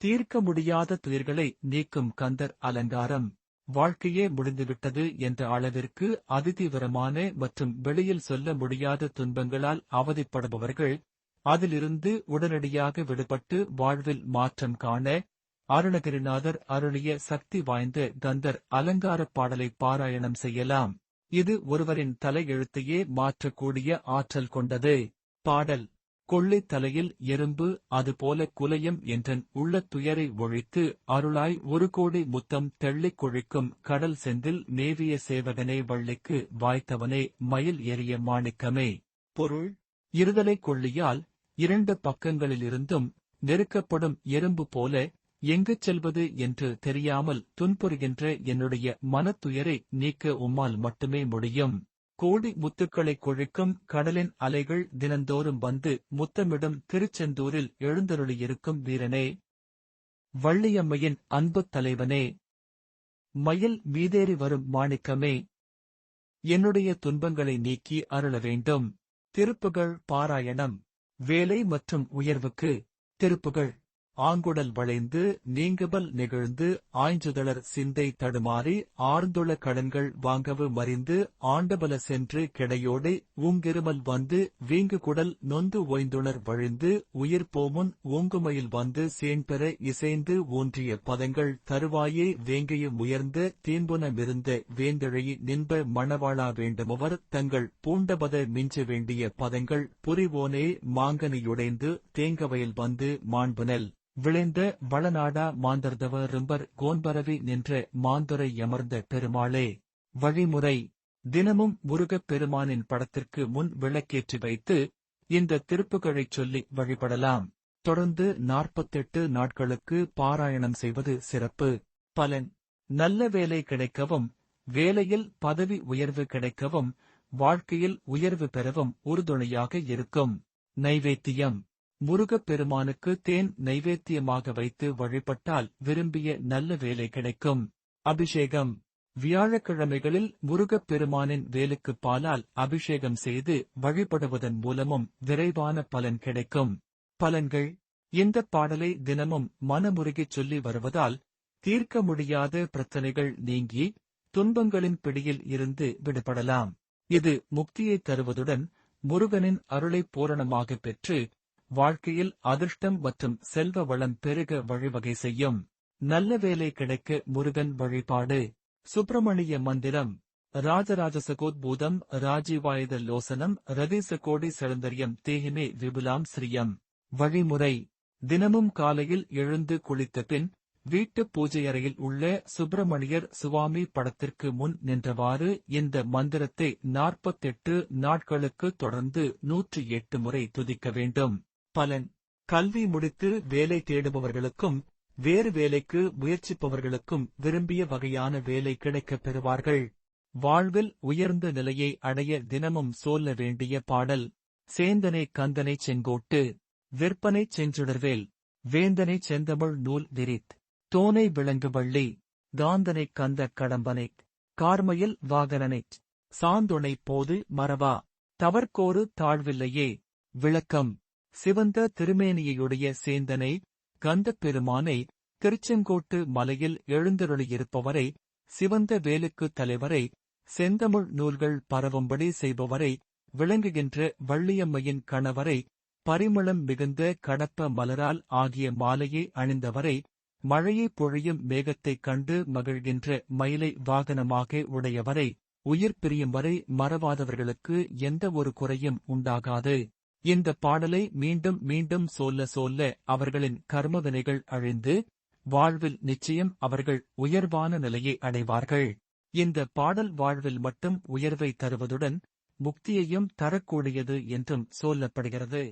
தீர்க்க முடியாத துயர்களை நீக்கும் கந்தர் அலங்காரம். வாழ்க்கையே முடிந்துவிட்டது என்ற அளவிற்கு அதிதீவிரமான மற்றும் வெளியில் சொல்ல முடியாத துன்பங்களால் அவதிப்படுபவர்கள் அதிலிருந்து உடனடியாக விடுபட்டு வாழ்வில் மாற்றம் காண அருணகிரிநாதர் அருளிய சக்தி வாய்ந்த கந்தர் அலங்காரப் பாடலை பாராயணம் செய்யலாம். இது ஒருவரின் தலையெழுத்தையே மாற்றக்கூடிய ஆற்றல் கொண்டது. பாடல் கொள்ளைத் தலையில் எறும்பு அதுபோல குலையும் என்றன் உள்ளத் துயரை ஒழித்து அருளாய் ஒரு கோடி முத்தம் தெள்ளிக் கொழிக்கும் கடல் செந்தில் மேவிய சேவகனே வள்ளிக்கு வாய்த்தவனே மயில் எறிய மாணிக்கமே. பொருள்? இருதலை கொள்ளியால் இரண்டு பக்கங்களிலிருந்தும் நெருக்கப்படும் எறும்பு போல எங்குச் செல்வது என்று தெரியாமல் துன்புறுகின்ற என்னுடைய மனத்துயரை நீக்க உம்மால் மட்டுமே முடியும். கோடி முத்துக்களை கொழிக்கும் கடலின் அலைகள் தினந்தோறும் வந்து முத்தமிடும் திருச்செந்தூரில் எழுந்தருளியிருக்கும் வீரனே. வள்ளியம்மையின் அன்புத் தலைவனே. மயில் மீதேறி வரும் மாணிக்கமே. என்னுடைய துன்பங்களை நீக்கி அருள வேண்டும். திருப்புகழ் பாராயணம். வேலை மற்றும் உயர்வுக்கு திருப்புகழ். ஆங்குடல் வளைந்து நீங்குபல் நெகிழ்ந்து ஆய்ஞ்சுதளர் சிந்தை தடுமாறி ஆர்ந்துள கடன்கள் வாங்கவு மறிந்து ஆண்டபல சென்று கிடையோடு ஊங்கிருமல் வந்து வீங்கு குடல் நொந்து ஓய்ந்துணர் வழிந்து உயிர் போமுன் ஓங்குமையில் வந்து சேன்பெற இசைந்து ஊன்றிய பதங்கள் தருவாயே வேங்கைய உயர்ந்த தீன்புனமிருந்த வேந்தழையி நின்ப மணவாளா வேண்டுமவர் தங்கள் பூண்டபத மிஞ்ச வேண்டிய பதங்கள் புரிவோனே மாங்கனியுடைந்து தேங்கவையில் வந்து மாண்புனல் விளைந்த வளநாடா மாந்தர்தவ ரும்பர் கோன்பரவி நின்ற மாந்துரை யமர்ந்த பெருமாளே வழிமுறை. தினமும் முருகப் பெருமானின் படத்திற்கு முன் விளக்கேற்றி வைத்து இந்த திருப்புகழைச் சொல்லி வழிபடலாம். தொடர்ந்து நாற்பத்தெட்டு நாட்களுக்கு பாராயணம் செய்வது சிறப்பு. பலன். நல்ல வேலை கிடைக்கவும் வேலையில் பதவி உயர்வு கிடைக்கவும் வாழ்க்கையில் உயர்வு பெறவும் உறுதுணையாக இருக்கும். நைவேத்தியம். முருகப் பெருமானுக்கு தேன் நைவேத்தியமாக வைத்து வழிபட்டால் விரும்பிய நல்ல வேலை கிடைக்கும். அபிஷேகம். வியாழக்கிழமைகளில் முருகப் பெருமானின் வேலுக்கு பாலால் அபிஷேகம் செய்து வழிபடுவதன் மூலமும் விரைவான பலன் கிடைக்கும். பலன்கள். இந்த பாடலை தினமும் மனமுருகிச் சொல்லி வருவதால் தீர்க்க முடியாத பிரச்சனைகள் நீங்கி துன்பங்களின் பிடியில் இருந்து விடுபடலாம். இது முக்தியை தருவதுடன் முருகனின் அருளை பூரணமாக பெற்று வாழ்க்கையில் அதிர்ஷ்டம் மற்றும் செல்வ வளம் பெருக வழிவகை செய்யும். நல்ல வேலை கிடைக்க முருகன் வழிபாடு. சுப்பிரமணிய மந்திரம். ராஜராஜசகோத்பூதம் ராஜீவாயுத லோசனம் ரதிசகோடி செழுந்தரியம் தேகிமே விபுலாம் ஸ்ரீயம். வழிமுறை. தினமும் காலையில் எழுந்து குளித்த பின் வீட்டு பூஜையறையில் உள்ள சுப்பிரமணியர் சுவாமி படத்திற்கு முன் நின்றவாறு இந்த மந்திரத்தை நாற்பத்தெட்டு நாட்களுக்கு தொடர்ந்து நூற்றி எட்டு முறை துதிக்க வேண்டும். பலன். கல்வி முடித்து வேலை தேடுபவர்களுக்கும் வேறு வேலைக்கு முயற்சிப்பவர்களுக்கும் விரும்பிய வகையான வேலை கிடைக்கப் பெறுவார்கள். வாழ்வில் உயர்ந்த நிலையை அடைய தினமும் சொல்ல வேண்டிய பாடல் சேந்தனை கந்தனை செங்கோட்டு விற்பனை செஞ்சுடர்வேல் வேந்தனை செந்தமிழ் நூல் விரித் தோனை விளங்கு வள்ளி காந்தனை கந்த கடம்பனை கார்மையில் வாகனனை சாந்துணை போது மறவா தவற்கோரு தாழ்வில்லையே விளக்கம். சிவந்த திருமேனியையுடைய சேந்தனை கந்தப் பெருமானை திருச்செங்கோட்டு மலையில் எழுந்தருளியிருப்பவரை சிவந்த வேலுக்கு தலைவரை செந்தமிழ் நூல்கள் பரவும்படி செய்பவரை விளங்குகின்ற வள்ளியம்மையின் கணவரை பரிமளம் மிகுந்த கடப்ப மலரால் ஆகிய மாலையை அணிந்தவரை மழையை பொழியும் மேகத்தைக் கண்டு மகிழ்கின்ற மயிலை வாகனமாக உடையவரை உயிர் பிரியும் வரை மறவாதவர்களுக்கு எந்த ஒரு குறையும் உண்டாகாது. இந்த பாடலை மீண்டும் மீண்டும் சொல்ல சொல்ல அவர்களின் கர்மவினைகள் அழிந்து வாழ்வில் நிச்சயம் அவர்கள் உயர்வான நிலையை அடைவார்கள். இந்த பாடல் வாழ்வில் மட்டும் உயர்வை தருவதுடன் முக்தியையும் தரக்கூடியது என்றும் சொல்லப்படுகிறது.